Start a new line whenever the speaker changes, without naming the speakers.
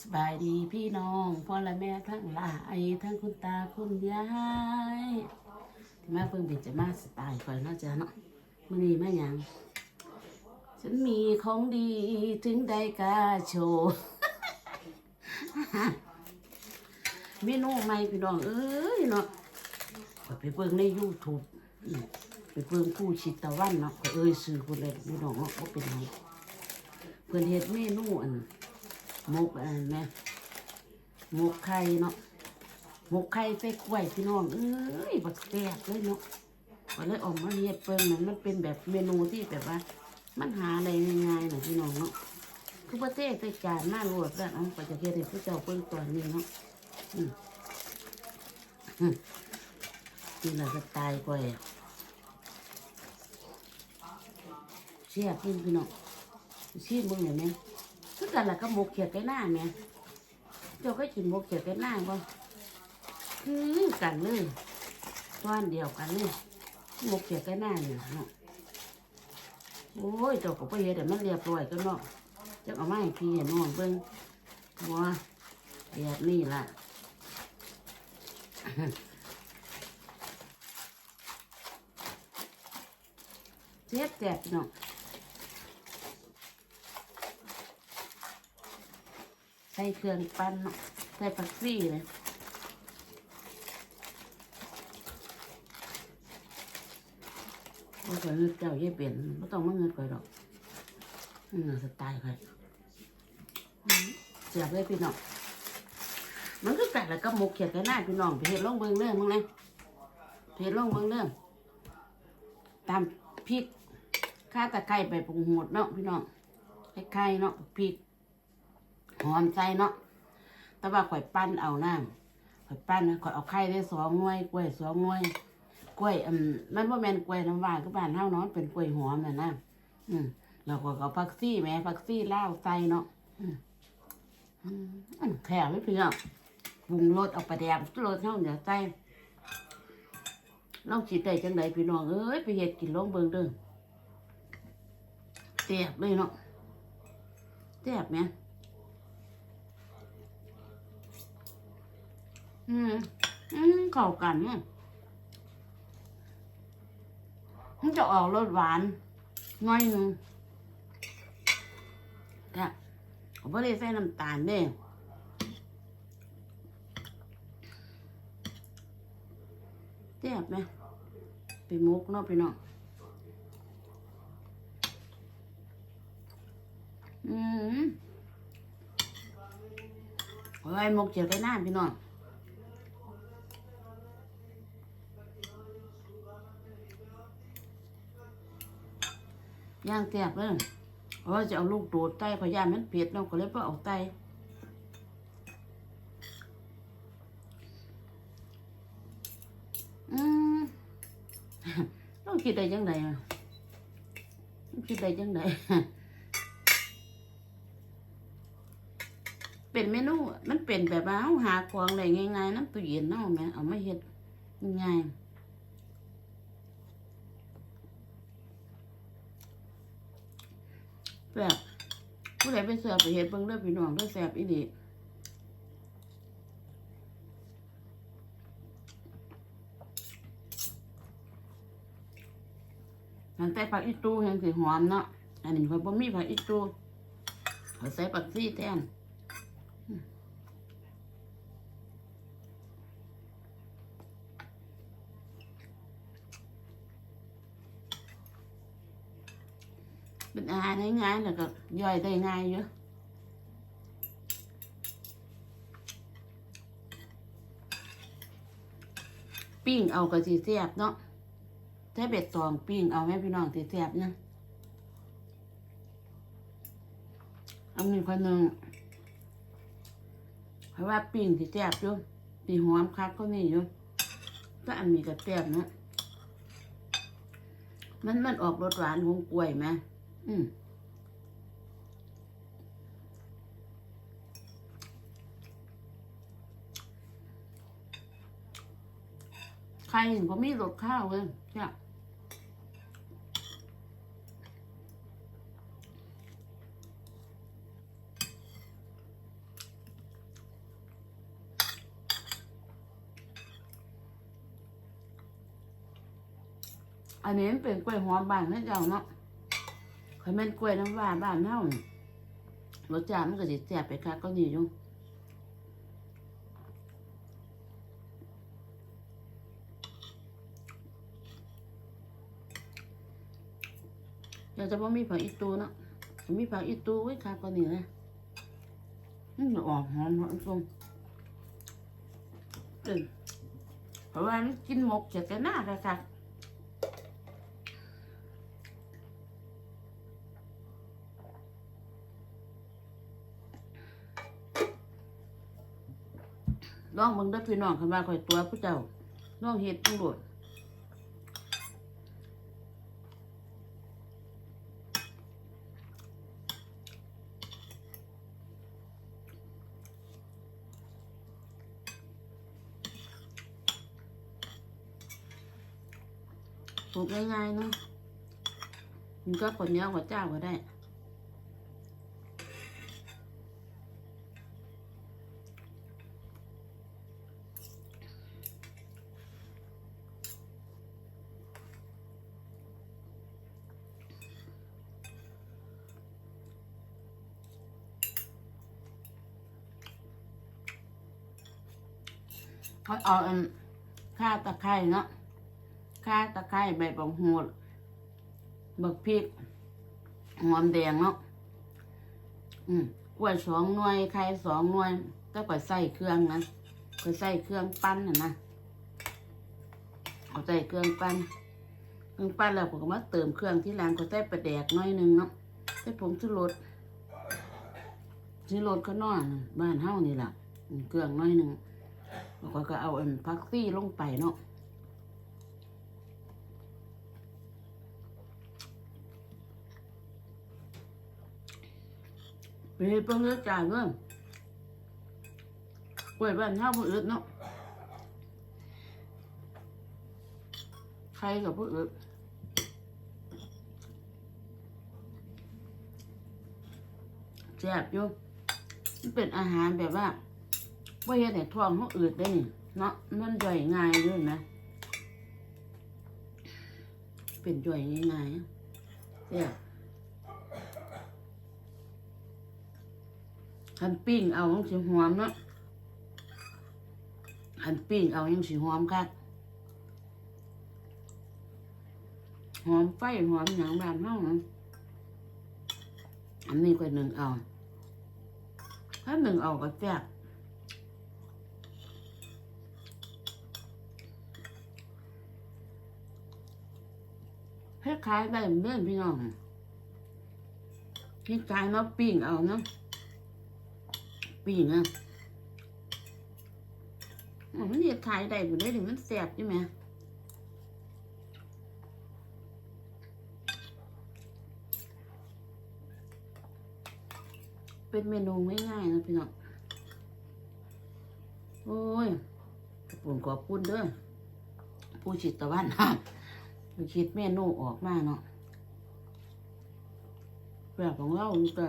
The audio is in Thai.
สบายดีพี่น้องพ่อและแม่ทั้งหลายทั้งคุณตาคุณยายที่มาเพิ่งเป็นจะมาสไตล์คอยเนาะจ้ะเนาะมื้อนี้มยัง ฉันมีของดีถึงได้ก้าโชว์เมนูใหม่พี่น้อง เอ้ยเนาะไปเบิ่งใน YouTube อืมไปเบิ่งผู้ชิตตะวันเนาะเอ้ยซื้อคนเลยพี่น้องเนาะบ่เป็นหยัง พิ่นเฮ็ดเมนูอันหมกอันแม่หมกไข่เนาะหมกไข่ใส่กล้วยพี่น้องเอ้ยบักแซ่บเลยเนาะก็เลยออกมาเฮ็ดเบิ่งนั่นมันเป็นแบบเมนูที่แบบว่า มันหาอะได้ง่ายๆน่ะพี่น้องเนาะคือประเทศใส่จานมาโลดแล้วเอาไปจะเฮ็ดให้ผู้เจ้าเบิ่งตอนนี้เนาะอืมอืมนี่เราจะตายกว่าเชี่ยกินพี่น้อง ชี้มึงเห็นไหมคือกันละก็หมกเขียดไก่หน้าแม่เจ้าก็กินหมกเขียดไก่หน้าบ่คือกันเลยต้อนเดียวกันเลยหมกเขียดไก่หน้าเนี่ยเนาะโอ้ยเจ้าก็ไปเฮ็ดแต่มันเรียบร้อยกันเนาะเจ้าเอาไม้พี่ให้น้องเบิ่งว่าแบบนี้ล่ะเจ็บแสบเนาะ ส่เครื่องปั้นเนาะใส่ผักซี่เลยว่าข่อยเงือกเจ้าเย่เปลี่ยนไม่ต้องมาเงือกข่อยดอกนี่น่ะสไตล์ข่อยเสียบเลยพี่น้องมันก็กัดแล้วก็หมกเขียดกันหน้าพี่น้องไปเห็ดลงเบิ่งเรื่องมึงเลยเห็ดลงเบิ่งเรื่องตามพริกข้าตะไคร้ไปปรุงหดเนาะพี่น้องไข่เนาะพริก หอมใจเนาะแต่ว่าข่อยปั้นเอาน้ำข่อยปั้นข่อยเอาไข่ได้สองหน่วยกล้วยสองหน่วยกล้วยอืมมันว่าแมนกล้วยน้ำหวานก็บ้านเฮาเนาะเป็นกล้วยหอมน่ะนะอืมแล้วก็เอาผักซี่แม่ผักซี่เลาใส่เนาะอันแข็งเลยพี่น้องปรุงรสเอาไปแดงรสเท่าเดี๋ยวใส่ลองฉีดได้จังไดพี่น้องเอ้ยไปเฮ็ดกินลองเบิ่งเด้อแซ่บเลยเนาะแซ่บไหม อืม อืมเข้ากันมันจะออกรสหวานน้อยนึงก็ผมไม่ได้ใส่น้ำตาลเด้แซ่บไหมไปมุกเนาะพี่น้องอืมไว้มุกเจียวไก่หน้าพี่น้อง ย่างแซ่บเลยเพราะว่าจะเอาลูกโดดไตพยานมันเผ็ดเนาะก็เลยเ่เอาไตอืมต้องคิดได้ยังไงต้องคิดได้ยังไงเป็นเมนูมันเป็นแบบว่าเราหาของได้ง่ายๆน้ำตู้เย็นเนาะแม่เอามาเฮ็ดง่าย แบบผู้ใดไปเสือไปเห็ดเบิ้งเด้อพี่น้องเด้อแซ่บอีหลีมันใส่ผักอีตูแห่งสีหอมเนาะอันนี้เขาบ่มีผักอีตูเขาใส่ผักซี่แทน เป็นอาหารง่ายๆแล้วก็ย่อยได้ง่ายอยู่ปิ้งเอาก็สิแซบเนาะถ้าเบ็ดตองปิ้งเอาแม่พี่น้องตีแสบนะเอามีคนหนึ่งเพราะว่าปิ้งตีแสบอยู่ปีหอมคักก็นี่อยู่ก็อันมีกระแสบนะมันมันออกรสหวานของกล้วยไหม ใครเห็นผมมีรสข้าวเลยจ้ะอันนี้เป็นกล้วยหอมบานนะเจ้าเนาะ คันแม่นกล้วยน้ำว้าบ้านเฮานี่รสชาติมันก็สิแซ่บไปค่ะก็ดีอยู่อยากจะบ่มีผักอีตูเนาะมีผักอีตูไว้ค่ะก็นี่นะมันออกหอมหอมตรงเออเพราะว่ามันกินหมกเจ็ดแต่หน้าค่ะค่ะ ลองเบิ่งเด้พี่น้องคันว่าข่อยตัวผู้เจ้าลองเฮ็ดจังโดดปลูกง่ายๆเนาะมันก็คนเหนียวกว่าเจ้าก็ได้ เขาเอาอันข้าตะไคร้เนาะข้าตะไคร้ใบบังหูดบักพริกหอมแดงเนาะอืมกล้วยสองหน่วยไข่สองหน่วยก็ก่อยใส่เครื่องนะก็ใส่เครื่องปั้นน่ะนะเอาใส่เครื่องปั้นเครื่องปั้นแล้วผมก็มาเติมเครื่องที่ร้านก็ใส่ปลาแดกน้อยหนึงเนาะใส่ผงชูรสชูรสก็น้อยบ้านเฮ้านี่แหละเครื่องน้อยหนึง แล้วก็ก็เอาอันพักซี่ลงไปเนาะไปเฮ็ดเพิ่งเลือกจ่ายเพิ่มกล้วยบ้านเท่าผู้อื่นเนาะใครกับผู้อื่นแซ่บอยู่มันเป็นอาหารแบบว่า ว่าเฮ็ดให้ท้องเขาอืดได้นี่เนาะมันย่อยง่ายด้วยนะเป็นย่อยง่ายๆเนี่ยคันปิ้งเอายังสิหอมเนาะคันปิ้งเอายังสิหอมคักหอมไฟหอมหยังบานเฮานะอันนี้ก็หนึ่งเอา ถ้าหนึ่งเอาก็แซ่ บคล้ายๆแบบเลื่อนพี่น้องคล้ายๆเนาปิ้งเอาเนาะปิ้งอะอ๋อมันเรียกขายได้อยู่ได้ถึงมันแสบใช่ไหมเป็นเมนูง่ายๆนะพี่น้อง โอ้ยขอบคุณขอบคุณเด้อผู้ชิตตะวัน คิดเมนูออกมาเนาะแบบของเรานี่แต่